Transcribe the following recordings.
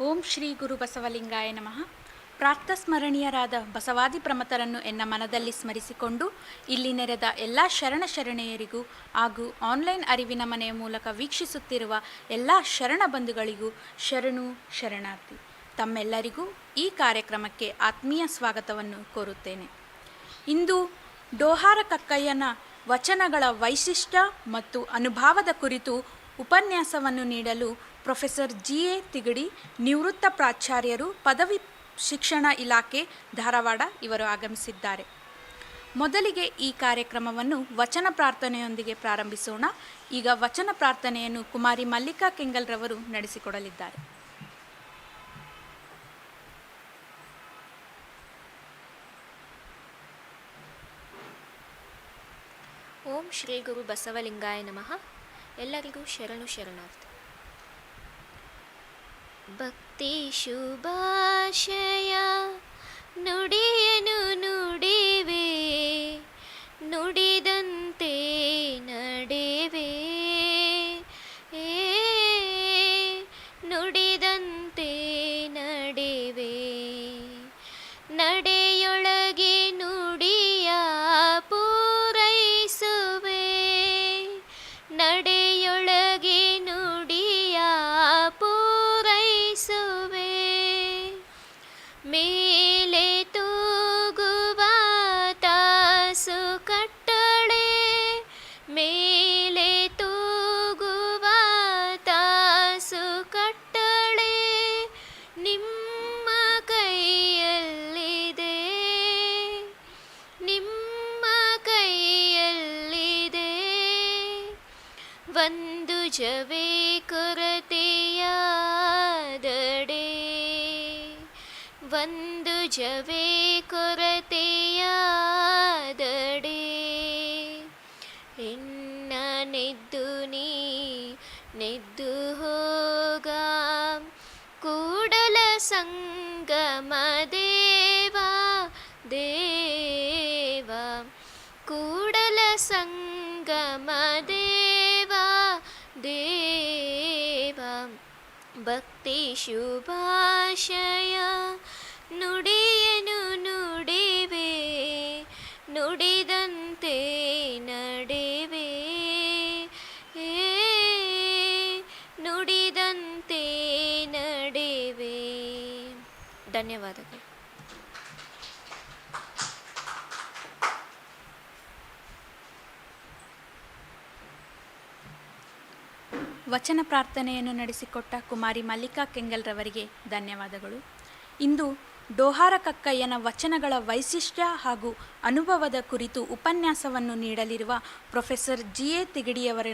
ಓಂ ಶ್ರೀ ಗುರು ಬಸವಲಿಂಗಾಯ ನಮಃ. ಪ್ರಾರ್ಥಸ್ಮರಣೀಯರಾದ ಬಸವಾದಿ ಪ್ರಮತರನ್ನು ಎನ್ನ ಮನದಲ್ಲಿ ಸ್ಮರಿಸಿಕೊಂಡು ಇಲ್ಲಿ ನೆರೆದ ಎಲ್ಲ ಶರಣ ಶರಣೆಯರಿಗೂ ಹಾಗೂ ಆನ್ಲೈನ್ ಅರಿವಿನ ಮನೆಯ ಮೂಲಕ ವೀಕ್ಷಿಸುತ್ತಿರುವ ಎಲ್ಲ ಶರಣ ಬಂಧುಗಳಿಗೂ ಶರಣು, ಶರಣಾರ್ಥಿ, ತಮ್ಮೆಲ್ಲರಿಗೂ ಈ ಕಾರ್ಯಕ್ರಮಕ್ಕೆ ಆತ್ಮೀಯ ಸ್ವಾಗತವನ್ನು ಕೋರುತ್ತೇನೆ. ಇಂದು ಡೋಹಾರ ಕಕ್ಕಯ್ಯನ ವಚನಗಳ ವೈಶಿಷ್ಟ್ಯ ಮತ್ತು ಅನುಭಾವದ ಕುರಿತು ಉಪನ್ಯಾಸವನ್ನು ನೀಡಲು ಪ್ರೊಫೆಸರ್ ಜಿ ಎ ತಿಗಡಿ, ನಿವೃತ್ತ ಪ್ರಾಚಾರ್ಯರು, ಪದವಿ ಶಿಕ್ಷಣ ಇಲಾಖೆ, ಧಾರವಾಡ ಇವರು ಆಗಮಿಸಿದ್ದಾರೆ. ಮೊದಲಿಗೆ ಈ ಕಾರ್ಯಕ್ರಮವನ್ನು ವಚನ ಪ್ರಾರ್ಥನೆಯೊಂದಿಗೆ ಪ್ರಾರಂಭಿಸೋಣ. ಈಗ ವಚನ ಪ್ರಾರ್ಥನೆಯನ್ನು ಕುಮಾರಿ ಮಲ್ಲಿಕಾ ಕೆಂಗಲ್ರವರು ನಡೆಸಿಕೊಡಲಿದ್ದಾರೆ. ಓಂ ಶ್ರೀ ಗುರು ಬಸವಲಿಂಗಾಯ ನಮಃ. ಎಲ್ಲರಿಗೂ ಶರಣು ಶರಣಾರ್ಥಿ. ಭಕ್ತಿ ಶುಭಾಶಯ ನುಡಿಯನು ಒಂದು ಜವೇ ಕೊರತೆಯಾದಡೆ ಎನ್ನ ನೆದ್ದು ನೀ ನೆದ್ದು ಹೋಗ ಕೂಡಲ ಸಂಗಮ ದೇವ ದೇವ ಕೂಡಲ ಸಂಗಮ ದೇವ ದೇವ ಭಕ್ತಿ ಶುಭಾಶಯ ಧನ್ಯವಾದಗಳು. ವಚನ ಪ್ರಾರ್ಥನೆಯನ್ನು ನಡೆಸಿಕೊಟ್ಟ ಕುಮಾರಿ ಮಲ್ಲಿಕಾ ಕೆಂಗಲ್ರವರಿಗೆ ಧನ್ಯವಾದಗಳು. ಇಂದು ಡೋಹಾರ ಕಕ್ಕಯ್ಯನ ವಚನಗಳ ವೈಶಿಷ್ಟ್ಯ ಹಾಗೂ ಅನುಭವದ ಕುರಿತು ಉಪನ್ಯಾಸವನ್ನು ನೀಡಲಿರುವ ಪ್ರೊಫೆಸರ್ ಜಿ ಎ ತಿಗಡಿಯವರ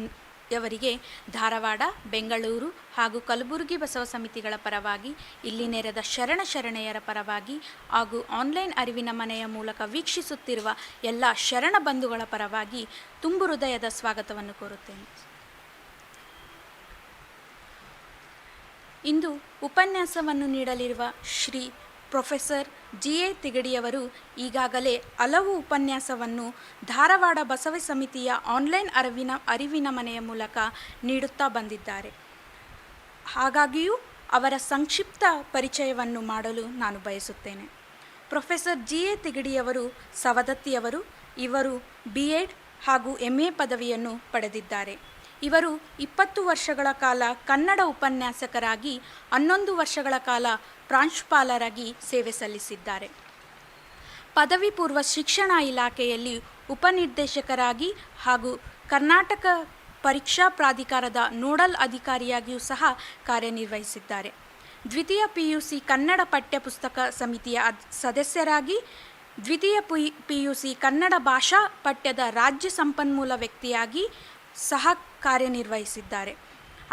ಯವರಿಗೆ ಧಾರವಾಡ, ಬೆಂಗಳೂರು ಹಾಗೂ ಕಲಬುರಗಿ ಬಸವ ಸಮಿತಿಗಳ ಪರವಾಗಿ, ಇಲ್ಲಿ ನೆರೆದ ಶರಣ ಶರಣೆಯರ ಪರವಾಗಿ ಹಾಗೂ ಆನ್ಲೈನ್ ಅರಿವಿನ ಮನೆಯ ಮೂಲಕ ವೀಕ್ಷಿಸುತ್ತಿರುವ ಎಲ್ಲ ಶರಣ ಬಂಧುಗಳ ಪರವಾಗಿ ತುಂಬು ಹೃದಯದ ಸ್ವಾಗತವನ್ನು ಕೋರುತ್ತೇನೆ. ಇಂದು ಉಪನ್ಯಾಸವನ್ನು ನೀಡಲಿರುವ ಶ್ರೀ ಪ್ರೊಫೆಸರ್ ಜಿ ಎ ತಿಗಡಿಯವರು ಈಗಾಗಲೇ ಹಲವು ಉಪನ್ಯಾಸವನ್ನು ಧಾರವಾಡ ಬಸವ ಸಮಿತಿಯ ಆನ್ಲೈನ್ ಅರಿವಿನ ಅರಿವಿನ ಮನೆಯ ಮೂಲಕ ನೀಡುತ್ತಾ ಬಂದಿದ್ದಾರೆ. ಹಾಗಾಗಿಯೂ ಅವರ ಸಂಕ್ಷಿಪ್ತ ಪರಿಚಯವನ್ನು ಮಾಡಲು ನಾನು ಬಯಸುತ್ತೇನೆ. ಪ್ರೊಫೆಸರ್ ಜಿ ಎ ತಿಗಡಿಯವರು ಸವದತ್ತಿಯವರು, ಇವರು ಬಿ ಎಡ್ ಹಾಗೂ ಎಂ ಎ ಪದವಿಯನ್ನು ಪಡೆದಿದ್ದಾರೆ. ಇವರು ಇಪ್ಪತ್ತು ವರ್ಷಗಳ ಕಾಲ ಕನ್ನಡ ಉಪನ್ಯಾಸಕರಾಗಿ ಹನ್ನೊಂದು ವರ್ಷಗಳ ಕಾಲ ಪ್ರಾಂಶುಪಾಲರಾಗಿ ಸೇವೆ ಸಲ್ಲಿಸಿದ್ದಾರೆ. ಪದವಿ ಪೂರ್ವ ಶಿಕ್ಷಣ ಇಲಾಖೆಯಲ್ಲಿ ಉಪನಿರ್ದೇಶಕರಾಗಿ ಹಾಗೂ ಕರ್ನಾಟಕ ಪರೀಕ್ಷಾ ಪ್ರಾಧಿಕಾರದ ನೋಡಲ್ ಅಧಿಕಾರಿಯಾಗಿಯೂ ಸಹ ಕಾರ್ಯನಿರ್ವಹಿಸಿದ್ದಾರೆ. ದ್ವಿತೀಯ ಪಿ ಯು ಸಿ ಕನ್ನಡ ಪಠ್ಯಪುಸ್ತಕ ಸಮಿತಿಯ ಸದಸ್ಯರಾಗಿ ದ್ವಿತೀಯ P P U C Kannada ಭಾಷಾ ಪಠ್ಯದ ರಾಜ್ಯ ಸಂಪನ್ಮೂಲ ವ್ಯಕ್ತಿಯಾಗಿ ಸಹ ಕಾರ್ಯನಿರ್ವಹಿಸಿದ್ದಾರೆ.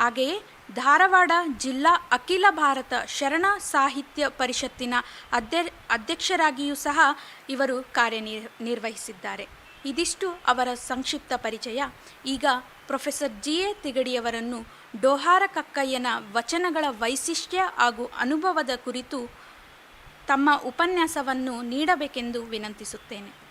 ಹಾಗೆಯೇ ಧಾರವಾಡ ಜಿಲ್ಲಾ ಅಖಿಲ ಭಾರತ ಶರಣ ಸಾಹಿತ್ಯ ಪರಿಷತ್ತಿನ ಅಧ್ಯ, ಅಧ್ಯಕ್ಷರಾಗಿಯೂ ಸಹ ಇವರು ಕಾರ್ಯನಿರ್ ನಿರ್ವಹಿಸಿದ್ದಾರೆ ಇದಿಷ್ಟು ಅವರ ಸಂಕ್ಷಿಪ್ತ ಪರಿಚಯ. ಈಗ ಪ್ರೊಫೆಸರ್ ಜಿ ಎ ತಿಗಡಿಯವರನ್ನು ಡೋಹಾರ ಕಕ್ಕಯ್ಯನ ವಚನಗಳ ವೈಶಿಷ್ಟ್ಯ ಹಾಗೂ ಅನುಭವದ ಕುರಿತು ತಮ್ಮ ಉಪನ್ಯಾಸವನ್ನು ನೀಡಬೇಕೆಂದು ವಿನಂತಿಸುತ್ತೇನೆ.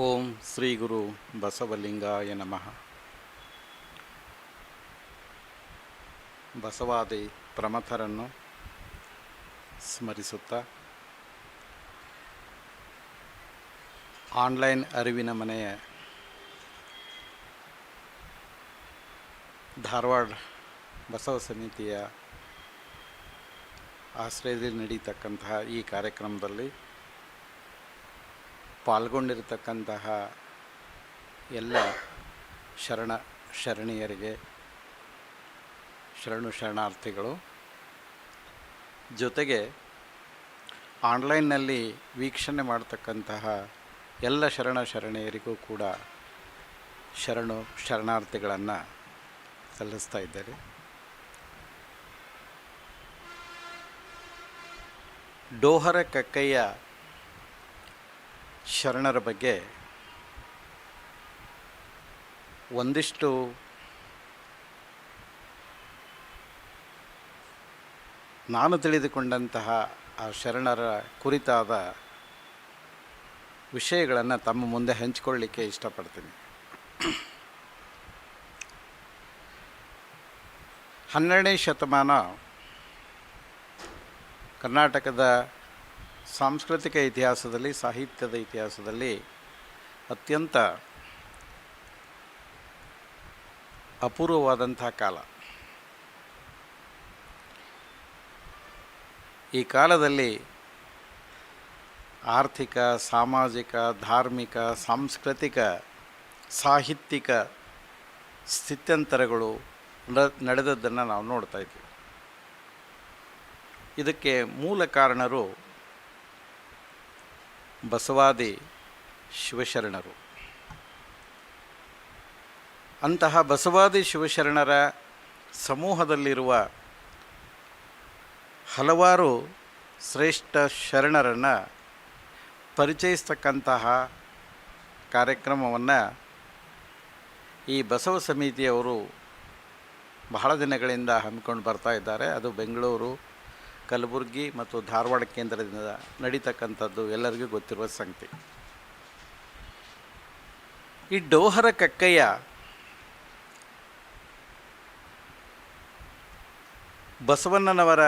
ಓಂ ಶ್ರೀ ಗುರು ಬಸವಲಿಂಗಾಯ ನಮಃ. ಬಸವಾದಿ ಪ್ರಮಥರನ್ನು ಸ್ಮರಿಸುತ್ತಾ ಆನ್ಲೈನ್ ಅರಿವಿನ ಮನೆಯ ಧಾರವಾಡ ಬಸವ ಸಮಿತಿಯ ಆಶ್ರಯದಲ್ಲಿ ನಡೀತಕ್ಕಂತಹ ಈ ಕಾರ್ಯಕ್ರಮದಲ್ಲಿ ಪಾಲ್ಗೊಂಡಿರತಕ್ಕಂತಹ ಎಲ್ಲ ಶರಣ ಶರಣೀಯರಿಗೆ ಶರಣು ಶರಣಾರ್ಥಿಗಳು. ಜೊತೆಗೆ ಆನ್ಲೈನ್ನಲ್ಲಿ ವೀಕ್ಷಣೆ ಮಾಡತಕ್ಕಂತಹ ಎಲ್ಲ ಶರಣ ಶರಣೆಯರಿಗೂ ಕೂಡ ಶರಣು ಶರಣಾರ್ಥಿಗಳನ್ನು ಸಲ್ಲಿಸ್ತಾ ಇದ್ದಾರೆ ಡೋಹರ ಕಕ್ಕಯ್ಯ ಶರಣರ ಬಗ್ಗೆ ಒಂದಿಷ್ಟು ನಾನು ತಿಳಿದುಕೊಂಡಂತಹ ಆ ಶರಣರ ಕುರಿತಾದ ವಿಷಯಗಳನ್ನು ತಮ್ಮ ಮುಂದೆ ಹಂಚಿಕೊಳ್ಳಿಕ್ಕೆ ಇಷ್ಟಪಡ್ತೀನಿ. ಹನ್ನೆರಡನೇ ಶತಮಾನ ಕರ್ನಾಟಕದ ಸಾಂಸ್ಕೃತಿಕ ಇತಿಹಾಸದಲ್ಲಿ, ಸಾಹಿತ್ಯದ ಇತಿಹಾಸದಲ್ಲಿ ಅತ್ಯಂತ ಅಪೂರ್ವವಾದಂಥ ಕಾಲ. ಈ ಕಾಲದಲ್ಲಿ ಆರ್ಥಿಕ, ಸಾಮಾಜಿಕ, ಧಾರ್ಮಿಕ, ಸಾಂಸ್ಕೃತಿಕ, ಸಾಹಿತ್ಯಿಕ ಸ್ಥಿತ್ಯಂತರಗಳು ನಡೆದದ್ದನ್ನು ನಾವು ನೋಡ್ತಾ ಇದ್ದೀವಿ. ಇದಕ್ಕೆ ಮೂಲ ಕಾರಣರು ಬಸವಾದಿ ಶಿವಶರಣರು. ಅಂತಹ ಬಸವಾದಿ ಶಿವಶರಣರ ಸಮೂಹದಲ್ಲಿರುವ ಹಲವಾರು ಶ್ರೇಷ್ಠ ಶರಣರನ್ನು ಪರಿಚಯಿಸ್ತಕ್ಕಂತಹ ಕಾರ್ಯಕ್ರಮವನ್ನು ಈ ಬಸವ ಸಮಿತಿಯವರು ಬಹಳ ದಿನಗಳಿಂದ ಹಮ್ಮಿಕೊಂಡು ಬರ್ತಾ ಇದ್ದಾರೆ. ಅದು ಬೆಂಗಳೂರು ಕಲಬುರಗಿ ಮತ್ತು ಧಾರವಾಡ ಕೇಂದ್ರದಿಂದ ನಡೀತಕ್ಕಂಥದ್ದು ಎಲ್ಲರಿಗೂ ಗೊತ್ತಿರುವ ಸಂಗತಿ. ಈ ಡೋಹರ ಕಕ್ಕಯ್ಯ ಬಸವಣ್ಣನವರ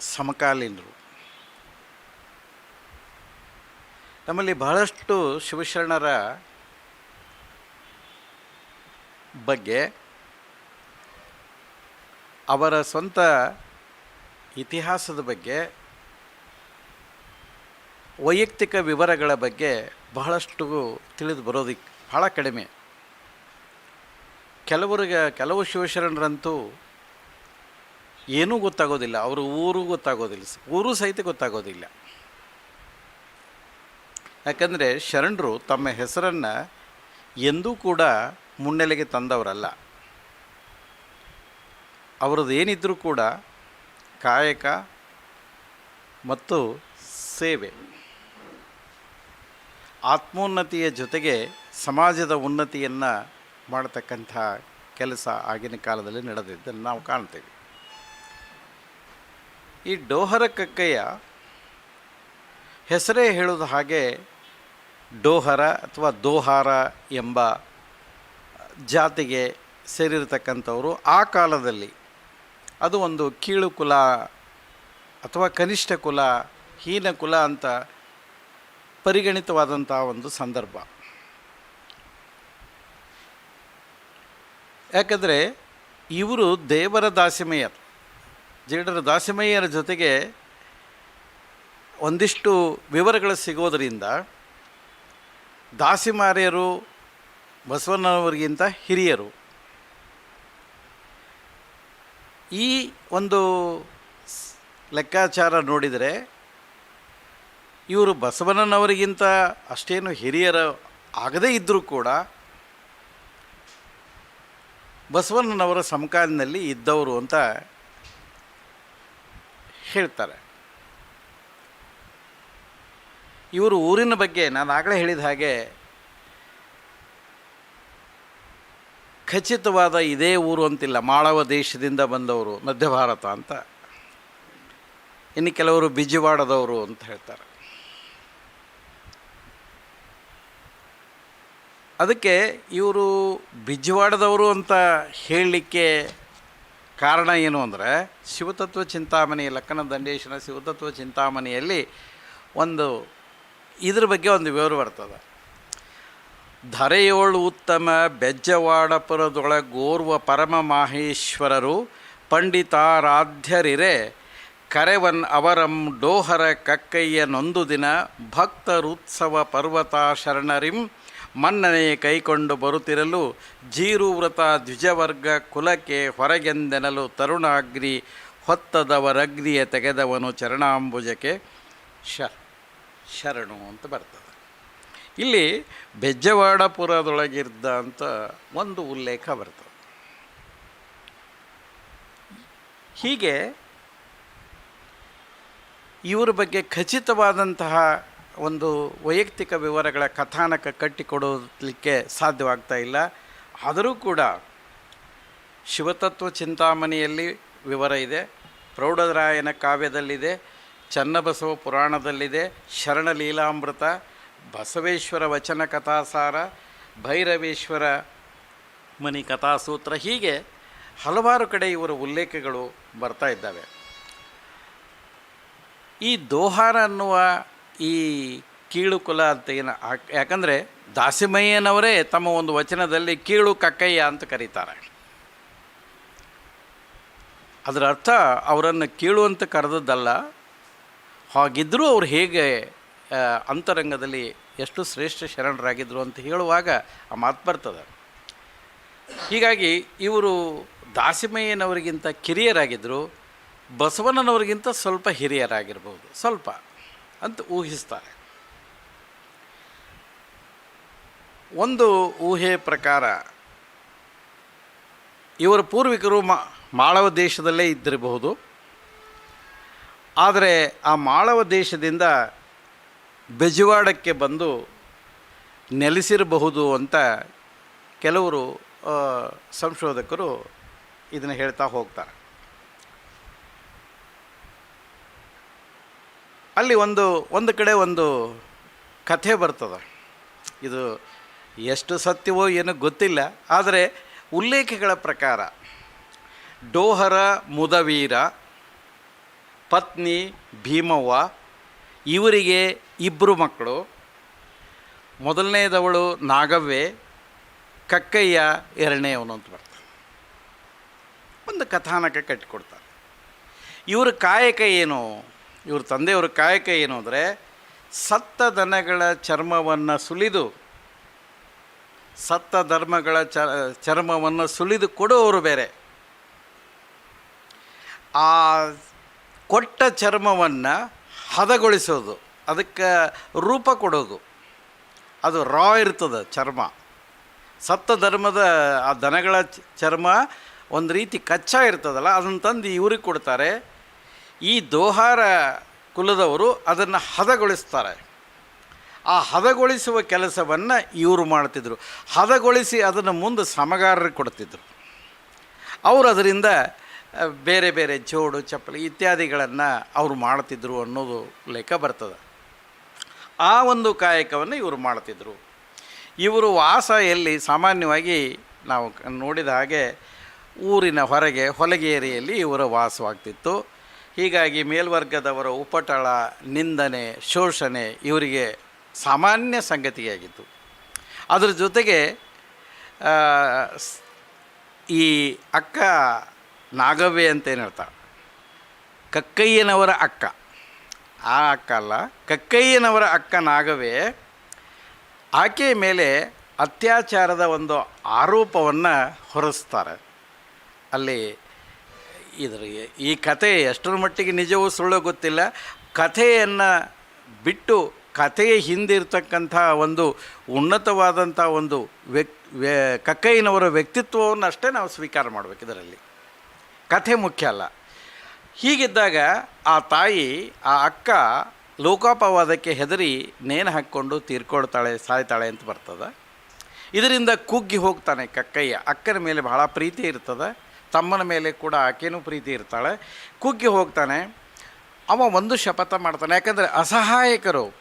ಸಮಕಾಲೀನರು. ನಮ್ಮಲ್ಲಿ ಬಹಳಷ್ಟು ಶಿವಶರಣರ ಬಗ್ಗೆ ಅವರ ಸ್ವಂತ ಇತಿಹಾಸದ ಬಗ್ಗೆ, ವೈಯಕ್ತಿಕ ವಿವರಗಳ ಬಗ್ಗೆ ಬಹಳಷ್ಟು ತಿಳಿದು ಬರೋದಿಕ್ಕೆ ಭಾಳ ಕಡಿಮೆ. ಕೆಲವರಿಗೆ ಕೆಲವು ಶಿವಶರಣರಂತೂ ಏನೂ ಗೊತ್ತಾಗೋದಿಲ್ಲ. ಅವರು ಊರು ಗೊತ್ತಾಗೋದಿಲ್ಲ. ಊರು ಸಹಿತ ಗೊತ್ತಾಗೋದಿಲ್ಲ. ಯಾಕಂದರೆ ಶರಣರು ತಮ್ಮ ಹೆಸರನ್ನು ಎಂದೂ ಕೂಡ ಮುನ್ನೆಲೆಗೆ ತಂದವರಲ್ಲ. ಅವ್ರದ್ದು ಏನಿದ್ರೂ ಕೂಡ ಕಾಯಕ ಮತ್ತು ಸೇವೆ. ಆತ್ಮೋನ್ನತಿಯ ಜೊತೆಗೆ ಸಮಾಜದ ಉನ್ನತಿಯನ್ನು ಮಾಡತಕ್ಕಂಥ ಕೆಲಸ ಆಗಿನ ಕಾಲದಲ್ಲಿ ನಡೆದಿದ್ದನ್ನು ನಾವು ಕಾಣ್ತೇವೆ. ಈ ಡೋಹರ ಕಕ್ಕಯ್ಯ ಹೆಸರೇ ಹೇಳೋದು ಹಾಗೆ ಡೋಹರ ಅಥವಾ ದೋಹಾರ ಎಂಬ ಜಾತಿಗೆ ಸೇರಿರತಕ್ಕಂಥವರು ಆ ಕಾಲದಲ್ಲಿ ಅದು ಒಂದು ಕೀಳು ಕುಲ ಅಥವಾ ಕನಿಷ್ಠ ಕುಲ, ಹೀನ ಕುಲ ಅಂತ ಪರಿಗಣಿತವಾದಂಥ ಒಂದು ಸಂದರ್ಭ. ಯಾಕಂದರೆ ಇವರು ದೇವರ ದಾಸಿಮಯ್ಯರು ಜೇಡರ ದಾಸಿಮಯ್ಯರ ಜೊತೆಗೆ ಒಂದಿಷ್ಟು ವಿವರಗಳು ಸಿಗೋದರಿಂದ ದಾಸಿಮಾರ್ಯರು ಬಸವಣ್ಣನವರಿಗಿಂತ ಹಿರಿಯರು ಈ ಒಂದು ಲೆಕ್ಕಾಚಾರ ನೋಡಿದರೆ, ಇವರು ಬಸವಣ್ಣನವರಿಗಿಂತ ಅಷ್ಟೇನು ಹಿರಿಯರ ಆಗದೇ ಇದ್ದರೂ ಕೂಡ, ಬಸವಣ್ಣನವರ ಸಮಕಾಲಿನಲ್ಲಿ ಇದ್ದವರು ಅಂತ ಹೇಳ್ತಾರೆ. ಇವರು ಊರಿನ ಬಗ್ಗೆ, ನಾನು ಆಗಲೇ ಹೇಳಿದ ಹಾಗೆ ಖಚಿತವಾದ ಇದೇ ಊರು ಅಂತಿಲ್ಲ. ಮಾಳವ ದೇಶದಿಂದ ಬಂದವರು ಮಧ್ಯ ಭಾರತ ಅಂತ. ಇನ್ನು ಕೆಲವರು ಬಿಜಿವಾಡದವರು ಅಂತ ಹೇಳ್ತಾರೆ. ಅದಕ್ಕೆ ಇವರು ಬಿಜ್ವಾಡದವರು ಅಂತ ಹೇಳಲಿಕ್ಕೆ ಕಾರಣ ಏನು ಅಂದರೆ, ಶಿವತತ್ವ ಚಿಂತಾಮಣಿ ಲಕ್ಕನ ದಂಡೇಶನ ಶಿವತತ್ವ ಚಿಂತಾಮಣಿಯಲ್ಲಿ ಒಂದು ಇದ್ರ ಬಗ್ಗೆ ಒಂದು ವಿವರ ಬರ್ತದೆ. ಧರೆಯೋಳು ಉತ್ತಮ ಬೆಜ್ಜವಾಡಪುರದೊಳಗೋರ್ವ ಪರಮ ಮಾಹೇಶ್ವರರು ಪಂಡಿತಾರಾಧ್ಯರಿರೆ, ಕರೆವನ್ ಅವರಂ ಡೋಹರ ಕಕ್ಕಯ್ಯ ನೊಂದು ದಿನ ಭಕ್ತರುತ್ಸವ ಪರ್ವತಾ ಶರಣರಿಂ ಮನ್ನನೆ ಕೈಕೊಂಡು ಬರುತ್ತಿರಲು ಜೀರುವ್ರತ ದ್ವಿಜವರ್ಗ ಕುಲಕ್ಕೆ ಹೊರಗೆಂದೆನಲು ತರುಣಾಗ್ರಿ ಹೊತ್ತದವರಗ್ನಿಯ ತೆಗೆದವನು ಚರಣಾಂಬುಜಕ್ಕೆ ಶ, ಶರಣು ಅಂತ ಬರ್ತದೆ. ಇಲ್ಲಿ ಬೆಜ್ಜವಾಡಪುರದೊಳಗಿದ್ದ ಅಂತ ಒಂದು ಉಲ್ಲೇಖ ಬರ್ತದೆ. ಹೀಗೆ ಇವರ ಬಗ್ಗೆ ಖಚಿತವಾದಂತಹ ಒಂದು ವೈಯಕ್ತಿಕ ವಿವರಗಳ ಕಥಾನಕ ಕಟ್ಟಿಕೊಡೋದಕ್ಕೆ ಸಾಧ್ಯವಾಗ್ತಾ ಇಲ್ಲ. ಆದರೂ ಕೂಡ ಶಿವತತ್ವ ಚಿಂತಾಮಣಿಯಲ್ಲಿ ವಿವರ ಇದೆ. ಪ್ರೌಢರಾಯನ ಕಾವ್ಯದಲ್ಲಿದೆ. ಚನ್ನಬಸವ ಪುರಾಣದಲ್ಲಿದೆ. ಶರಣ ಲೀಲಾಮೃತ ಬಸವೇಶ್ವರ ವಚನ ಕಥಾಸಾರ, ಭೈರವೇಶ್ವರ ಮನಿ ಕಥಾಸೂತ್ರ ಹೀಗೆ ಹಲವಾರು ಕಡೆ ಇವರ ಉಲ್ಲೇಖಗಳು ಬರ್ತಾ ಇದ್ದಾವೆ. ಈ ದೋಹಾರ ಅನ್ನುವ ಈ ಕೀಳು ಕುಲ ಅಂತ ಏನು ಯಾಕಂದರೆ ದಾಸಿಮಯ್ಯನವರೇ ತಮ್ಮ ಒಂದು ವಚನದಲ್ಲಿ ಕೀಳು ಕಕ್ಕಯ್ಯ ಅಂತ ಕರೀತಾರೆ. ಅದರ ಅರ್ಥ ಅವರನ್ನು ಕೀಳು ಅಂತ ಕರೆದದ್ದಲ್ಲ ಹಾಗಿದ್ದರೂ ಅವ್ರು ಹೇಗೆ ಅಂತರಂಗದಲ್ಲಿ ಎಷ್ಟು ಶ್ರೇಷ್ಠ ಶರಣರಾಗಿದ್ದರು ಅಂತ ಹೇಳುವಾಗ ಆ ಮಾತು ಬರ್ತದೆ. ಹೀಗಾಗಿ ಇವರು ದಾಸಿಮಯ್ಯನವರಿಗಿಂತ ಕಿರಿಯರಾಗಿದ್ದರು ಬಸವಣ್ಣನವರಿಗಿಂತ ಸ್ವಲ್ಪ ಹಿರಿಯರಾಗಿರ್ಬೋದು, ಸ್ವಲ್ಪ ಅಂತ ಊಹಿಸ್ತಾರೆ. ಒಂದು ಊಹೆ ಪ್ರಕಾರ ಇವರ ಪೂರ್ವಿಕರು ಮಾಳವ ದೇಶದಲ್ಲೇ ಇದ್ದಿರಬಹುದು. ಆದರೆ ಆ ಮಾಳವ ದೇಶದಿಂದ ಬೆಜವಾಡಕ್ಕೆ ಬಂದು ನೆಲೆಸಿರಬಹುದು ಅಂತ ಕೆಲವರು ಸಂಶೋಧಕರು ಇದನ್ನು ಹೇಳ್ತಾ ಹೋಗ್ತಾರೆ. ಅಲ್ಲಿ ಒಂದು ಒಂದು ಕಡೆ ಒಂದು ಕಥೆ ಬರ್ತದೆ. ಇದು ಎಷ್ಟು ಸತ್ಯವೋ ಏನೋ ಗೊತ್ತಿಲ್ಲ, ಆದರೆ ಉಲ್ಲೇಖಗಳ ಪ್ರಕಾರ ಡೋಹರ ಮುದವೀರ, ಪತ್ನಿ ಭೀಮವ್ವ ಇವರಿಗೆ ಇಬ್ಬರು ಮಕ್ಕಳು. ಮೊದಲನೇದವಳು ನಾಗವ್ವೆ, ಕಕ್ಕಯ್ಯ ಎರಡನೇಯವನು ಅಂತ ಬರ್ತಾನೆ. ಒಂದು ಕಥಾನಕ ಕಟ್ಟಿಕೊಡ್ತಾರೆ. ಇವ್ರ ಕಾಯಕ ಏನು? ಇವ್ರ ತಂದೆಯವ್ರ ಕಾಯಕ ಏನು ಅಂದರೆ, ಸತ್ತ ದನಗಳ ಚರ್ಮವನ್ನು ಸುಲಿದು, ಸತ್ತ ಧರ್ಮಗಳ ಚ, ಚರ್ಮವನ್ನು ಸುಲಿದು ಕೊಡುವವರು ಬೇರೆ. ಆ ಕೊಟ್ಟ ಚರ್ಮವನ್ನು ಹದಗೊಳಿಸೋದು, ಅದಕ್ಕೆ ರೂಪ ಕೊಡೋದು. ಅದು ರಾ ಇರ್ತದೆ, ಚರ್ಮ. ಸತ್ತ ಧರ್ಮದ, ಆ ದನಗಳ ಚರ್ಮ ಒಂದು ರೀತಿ ಕಚ್ಚಾ ಇರ್ತದಲ್ಲ, ಅದನ್ನು ತಂದು ಇವ್ರಿಗೆ ಕೊಡ್ತಾರೆ. ಈ ದೋಹಾರ ಕುಲದವರು ಅದನ್ನು ಹದಗೊಳಿಸ್ತಾರೆ. ಆ ಹದಗೊಳಿಸುವ ಕೆಲಸವನ್ನು ಇವರು ಮಾಡ್ತಿದ್ರು. ಹದಗೊಳಿಸಿ ಅದನ್ನು ಮುಂದೆ ಸಮಗಾರರಿಗೆ ಕೊಡ್ತಿದ್ರು. ಅವರು ಅದರಿಂದ ಬೇರೆ ಬೇರೆ ಜೋಡು, ಚಪ್ಪಲಿ ಇತ್ಯಾದಿಗಳನ್ನು ಅವರು ಮಾಡ್ತಿದ್ರು ಅನ್ನೋದು ಲೆಕ್ಕ ಬರ್ತದೆ. ಆ ಒಂದು ಕಾಯಕವನ್ನು ಇವರು ಮಾಡ್ತಿದ್ರು. ಇವರು ವಾಸ ಎಲ್ಲಿ ಸಾಮಾನ್ಯವಾಗಿ ನಾವು ನೋಡಿದ ಹಾಗೆ ಊರಿನ ಹೊರಗೆ ಹೊಲಗೇರಿಯಲ್ಲಿ ಇವರ ವಾಸವಾಗ್ತಿತ್ತು. ಹೀಗಾಗಿ ಮೇಲ್ವರ್ಗದವರ ಉಪಟಳ, ನಿಂದನೆ, ಶೋಷಣೆ ಇವರಿಗೆ ಸಾಮಾನ್ಯ ಸಂಗತಿಯಾಗಿತ್ತು. ಅದರ ಜೊತೆಗೆ ಈ ಅಕ್ಕ ನಾಗವ್ವೆ ಅಂತ ಏನು ಹೇಳ್ತಾರೆ ಕಕ್ಕಯ್ಯನವರ ಅಕ್ಕ. ಆ ಅಕ್ಕ ಅಲ್ಲ, ಕಕ್ಕಯ್ಯನವರ ಅಕ್ಕ ನಾಗವೇ ಆಕೆಯ ಮೇಲೆ ಅತ್ಯಾಚಾರದ ಒಂದು ಆರೋಪವನ್ನು ಹೊರಿಸ್ತಾರೆ. ಅಲ್ಲಿ ಇದ್ರ ಈ ಕಥೆ ಎಷ್ಟರ ಮಟ್ಟಿಗೆ ನಿಜವೂ ಸುಳ್ಳು ಗೊತ್ತಿಲ್ಲ. ಕಥೆಯನ್ನು ಬಿಟ್ಟು ಕಥೆಯ ಹಿಂದಿರ್ತಕ್ಕಂಥ ಒಂದು ಉನ್ನತವಾದಂಥ ಒಂದು ವ್ಯಕ್ ವ್ಯ, ಕಕ್ಕಯ್ಯನವರ ವ್ಯಕ್ತಿತ್ವವನ್ನು ಅಷ್ಟೇ ನಾವು ಸ್ವೀಕಾರ ಮಾಡಬೇಕು ಇದರಲ್ಲಿ. ಕಥೆ ಮುಖ್ಯ ಅಲ್ಲ. ಹೀಗಿದ್ದಾಗ ಆ ತಾಯಿ, ಆ ಅಕ್ಕ ಲೋಕಾಪವಾದಕ್ಕೆ ಹೆದರಿ ನೇಣು ಹಾಕ್ಕೊಂಡು ತೀರ್ಕೊಳ್ತಾಳೆ, ಸಾಯ್ತಾಳೆ ಅಂತ ಬರ್ತದೆ. ಇದರಿಂದ ಕುಗ್ಗಿ ಹೋಗ್ತಾನೆ ಕಕ್ಕಯ್ಯ. ಅಕ್ಕನ ಮೇಲೆ ಬಹಳ ಪ್ರೀತಿ ಇರ್ತದೆ. ತಮ್ಮನ ಮೇಲೆ ಕೂಡ ಆಕೆನೂ ಪ್ರೀತಿ ಇರ್ತಾಳೆ. ಕುಗ್ಗಿ ಹೋಗ್ತಾನೆ. ಅವ ಒಂದು ಶಪಥ ಮಾಡ್ತಾನೆ. ಯಾಕಂದರೆ ಅಸಹಾಯಕರು.